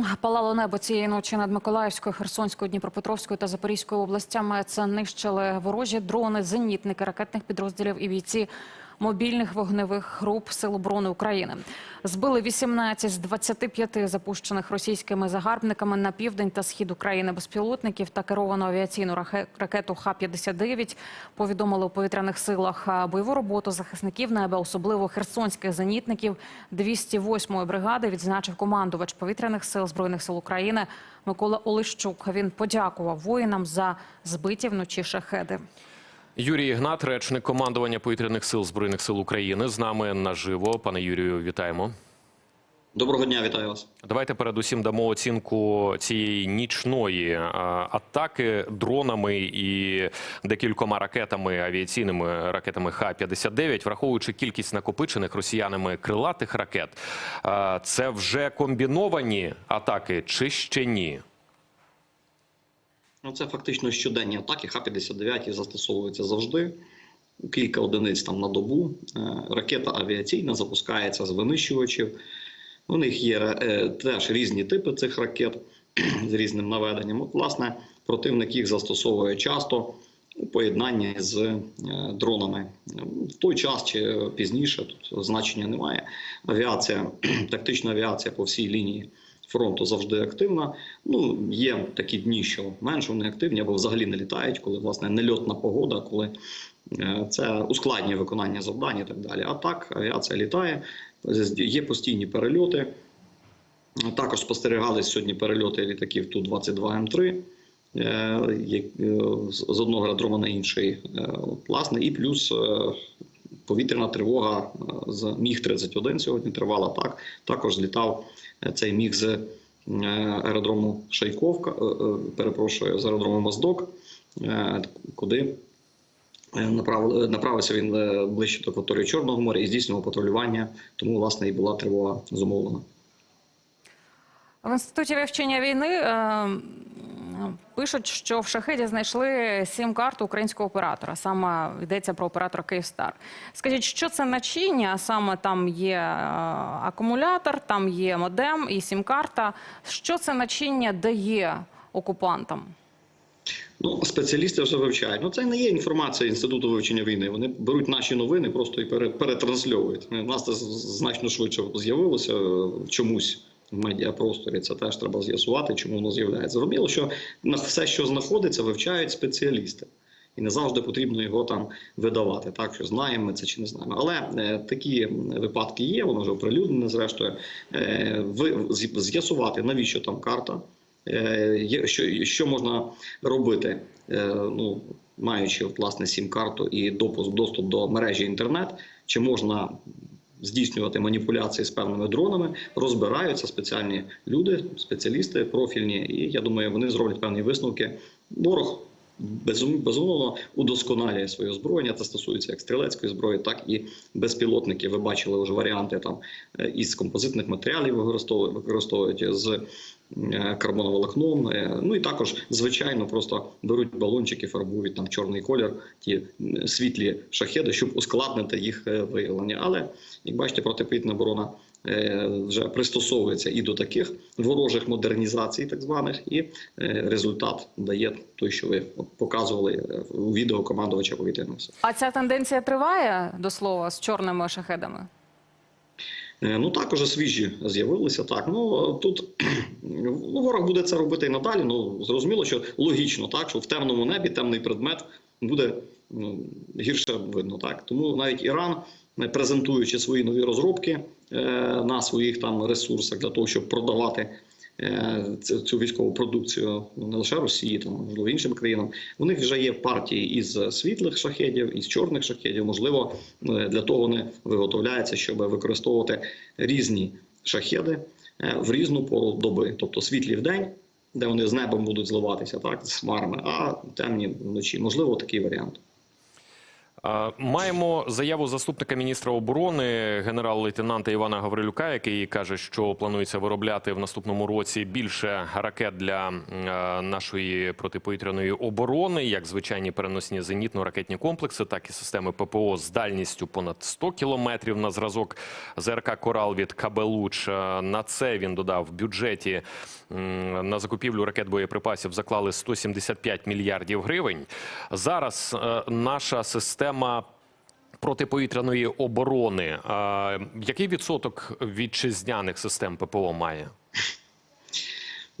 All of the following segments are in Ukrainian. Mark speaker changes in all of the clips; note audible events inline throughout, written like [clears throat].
Speaker 1: дня. Палало небо цієї ночі над Миколаївською, Херсонською, Дніпропетровською та Запорізькою областями. Це нищили ворожі дрони, зенітники ракетних підрозділів і бійці мобільних вогневих груп Сил оборони України. Збили 18 з 25 запущених російськими загарбниками на південь та схід України безпілотників та керовану авіаційну ракету Х-59. Повідомили у повітряних силах бойову роботу захисників неба, особливо херсонських зенітників 208-ї бригади. Відзначив командувач повітряних сил збройних сил України Микола Олещук. Він подякував воїнам за збиті вночі шахеди.
Speaker 2: Юрій Ігнат, речник командування повітряних сил збройних сил України, з нами наживо. Пане Юрію, вітаємо.
Speaker 3: Доброго дня, вітаю вас.
Speaker 2: Давайте передусім дамо оцінку цієї нічної атаки дронами і декількома ракетами, авіаційними ракетами Х-59, враховуючи кількість накопичених росіянами крилатих ракет. Це вже комбіновані атаки чи ще ні?
Speaker 3: Ну, це фактично щоденні атаки. Х-59 застосовуються завжди. Кілька одиниць там на добу. Е, Ракета авіаційна запускається з винищувачів. У них є е, теж різні типи цих ракет з різним наведенням. От, власне, противник їх застосовує часто у поєднанні з е, дронами. В той час чи пізніше тут значення немає. Авіація, [clears throat] тактична авіація по всій лінії фронту завжди активна. Ну є такі дні, що менш вони активні або взагалі не літають, коли власне нельотна погода, коли е, це ускладнює виконання завдань і так далі. А так авіація літає, є постійні перельоти. Також спостерігались сьогодні перельоти літаків Ту-22М3 е, як, е, з одного аеродрома на інший. Е, Власне, і плюс е, повітряна тривога е, з Міг-31 сьогодні тривала так. Також злітав е, цей міг з е, аеродрому Шайковка, перепрошую, з аеродрому Моздок, куди направився він ближче до акваторії Чорного моря і здійснював патрулювання, тому власне і була тривога зумовлена.
Speaker 1: В інституті вивчення війни пишуть, що в шахеді знайшли сім-карту українського оператора. Саме йдеться про оператора Київстар. Скажіть, що це начиння? Саме там є е, акумулятор, там є модем і сім-карта. Що це начиння дає окупантам?
Speaker 3: Ну, спеціалісти вже вивчають. Ну, це не є інформація інституту вивчення війни. Вони беруть наші новини, просто і пере- перетрансльовують. У нас це значно швидше з'явилося е, чомусь. В медіапросторі це теж треба з'ясувати, чому воно з'являється. Зрозуміло, що все, що знаходиться, вивчають спеціалісти, і не завжди потрібно його там видавати. Так що знаємо ми це чи не знаємо. Але е, такі випадки є, воно вже оприлюднене. Зрештою, е, з'ясувати навіщо там карта, е, що, що можна робити, е, ну маючи власне сім-карту і допуск доступ до мережі інтернет, чи можна здійснювати маніпуляції з певними дронами, розбираються спеціальні люди, спеціалісти профільні, і я думаю, вони зроблять певні висновки. Ворог безумовно удосконалює своє озброєння. Це стосується як стрілецької зброї, так і безпілотників. Ви бачили вже варіанти там е, із композитних матеріалів використовують, використовують з е, карбоноволокном. Е, Ну і також, звичайно, просто беруть балончики, фарбують там чорний колір, ті світлі шахеди, щоб ускладнити їх е, виявлення. Але як бачите, протиповітряна оборона е, вже пристосовується і до таких ворожих модернізацій, так званих, і е, результат дає той, що ви показували е, у відео командувача повітряного сил.
Speaker 1: А ця тенденція триває до слова з чорними шахедами?
Speaker 3: Е, Ну так уже свіжі з'явилися. Так ну тут ну, [clears throat] ворог буде це робити і надалі. Ну зрозуміло, що логічно, так що в темному небі темний предмет буде ну, гірше видно. Так тому навіть Іран, е, презентуючи свої нові розробки е, на своїх там ресурсах для того, щоб продавати. е, Цю військову продукцію не лише Росії, там можливо іншим країнам. У них вже є партії із світлих шахедів, із чорних шахедів. Можливо, е, для того вони виготовляються, щоб використовувати різні шахеди е, в різну пору доби, тобто світлі в день, де вони з небом будуть зливатися, так з хмарами, а темні вночі. Можливо, такий варіант.
Speaker 2: Маємо заяву заступника міністра оборони генерал-лейтенанта Івана Гаврилюка, який каже, що планується виробляти в наступному році більше ракет для е, нашої протиповітряної оборони, як звичайні переносні зенітно-ракетні комплекси, так і системи ППО з дальністю понад 100 кілометрів на зразок ЗРК Корал від КБ «Луч». Е, На це він додав в бюджеті на закупівлю ракет боєприпасів заклали 175 мільярдів гривень. Зараз е, наша система протиповітряної оборони. Який відсоток вітчизняних систем ППО має?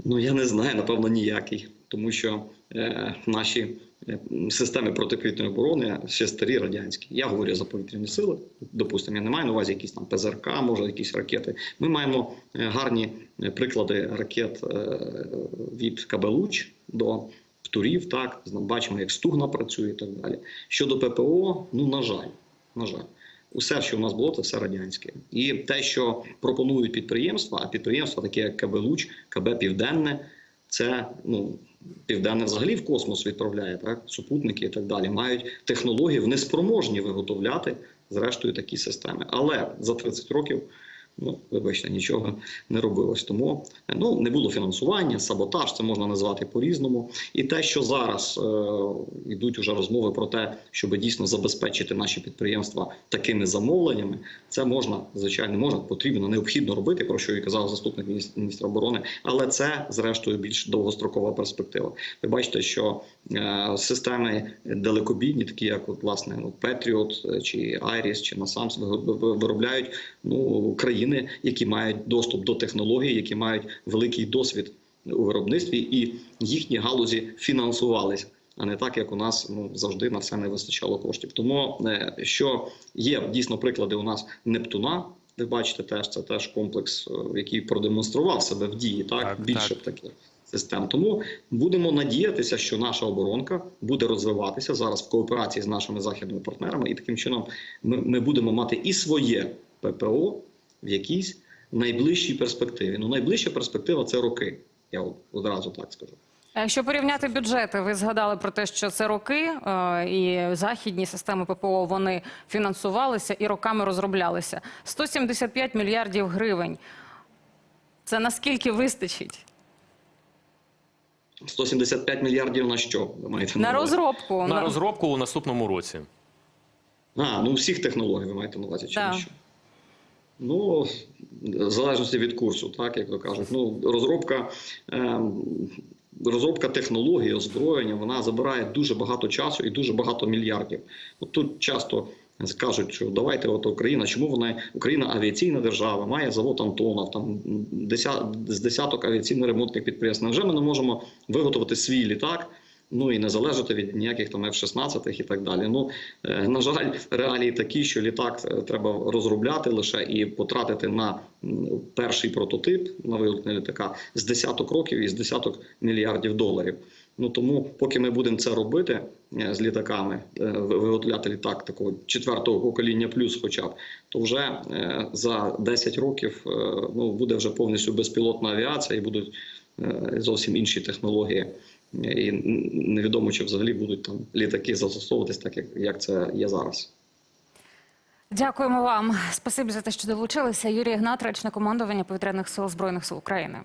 Speaker 3: Ну я не знаю, напевно, ніякий, тому що е, наші е, системи протиповітряної оборони ще старі радянські. Я говорю за повітряні сили. Допустимо, я не маю на увазі якісь там ПЗРК, може якісь ракети. Ми маємо е, гарні е, приклади ракет е, від Кабелуч до Птурів. Так бачимо, як Стугна працює і так далі. Щодо ППО, ну на жаль, на жаль. Усе, що в нас було, це все радянське. І те, що пропонують підприємства, а підприємства, такі як КБ Луч, КБ Південне, це ну, Південне взагалі в космос відправляє, так, супутники і так далі, мають технології, вони спроможні виготовляти, зрештою, такі системи. Але за 30 років, ну, вибачте, нічого не робилось. Тому ну, не було фінансування, саботаж, це можна назвати по-різному. І те, що зараз е, йдуть уже розмови про те, щоб дійсно забезпечити наші підприємства такими замовленнями, це можна, звичайно, можна, потрібно, необхідно робити, про що і казав заступник міністр- міністра оборони, але це, зрештою, більш довгострокова перспектива. Ви бачите, що е, системи далекобійні, такі як от, власне ну, чи Iris, чи NASAMS, ви- ви- виробляють ну, країни, які мають доступ до технологій, які мають великий досвід у виробництві, і їхні галузі фінансувалися. А не так, як у нас ну завжди на все не вистачало коштів. Тому е, що є дійсно приклади у нас Нептуна. Ви бачите, теж це теж комплекс, е, який продемонстрував себе в дії, так,
Speaker 2: Так,
Speaker 3: більше
Speaker 2: так.
Speaker 3: таких систем. Тому будемо надіятися, що наша оборонка буде розвиватися зараз в кооперації з нашими західними партнерами, і таким чином ми, ми будемо мати і своє ППО в якійсь найближчій перспективі. Ну, найближча перспектива це роки. Я одразу так скажу.
Speaker 1: А Якщо порівняти бюджети, ви згадали про те, що це роки, е, і західні системи ППО вони фінансувалися і роками розроблялися. 175 мільярдів гривень. Це наскільки вистачить?
Speaker 3: 175 мільярдів на що? Ви маєте
Speaker 1: На
Speaker 3: увазі?
Speaker 1: розробку.
Speaker 2: На розробку у наступному році.
Speaker 3: А, ну всіх технологій ви маєте на увазі чи
Speaker 1: Да.
Speaker 3: на що? Ну, в залежності від курсу, так як то кажуть. Ну, розробка, ем, розробка технологій, озброєння, вона забирає дуже багато часу і дуже багато мільярдів. От тут часто кажуть, що давайте, от Україна, чому вона Україна авіаційна держава, має завод Антонов, там деся- з десяток авіаційно-ремонтних підприємств. Невже ми не можемо виготовити свій літак? Ну і не залежати від ніяких там F-16 і так далі. Ну е, на жаль, реалії такі, що літак е, треба розробляти лише і потратити на перший прототип на виготовлення літака з десяток років і з десяток мільярдів доларів. Ну тому, поки ми будемо це робити е, з літаками, виготовляти літак такого четвертого покоління плюс, хоча б, то вже за 10 років ну буде вже повністю безпілотна авіація і будуть зовсім інші технології. І невідомо, чи взагалі будуть там літаки застосовуватись так, як, це є зараз.
Speaker 1: Дякуємо вам. Спасибі за те, що долучилися. Юрій Гнат, речник командування повітряних сил збройних сил України.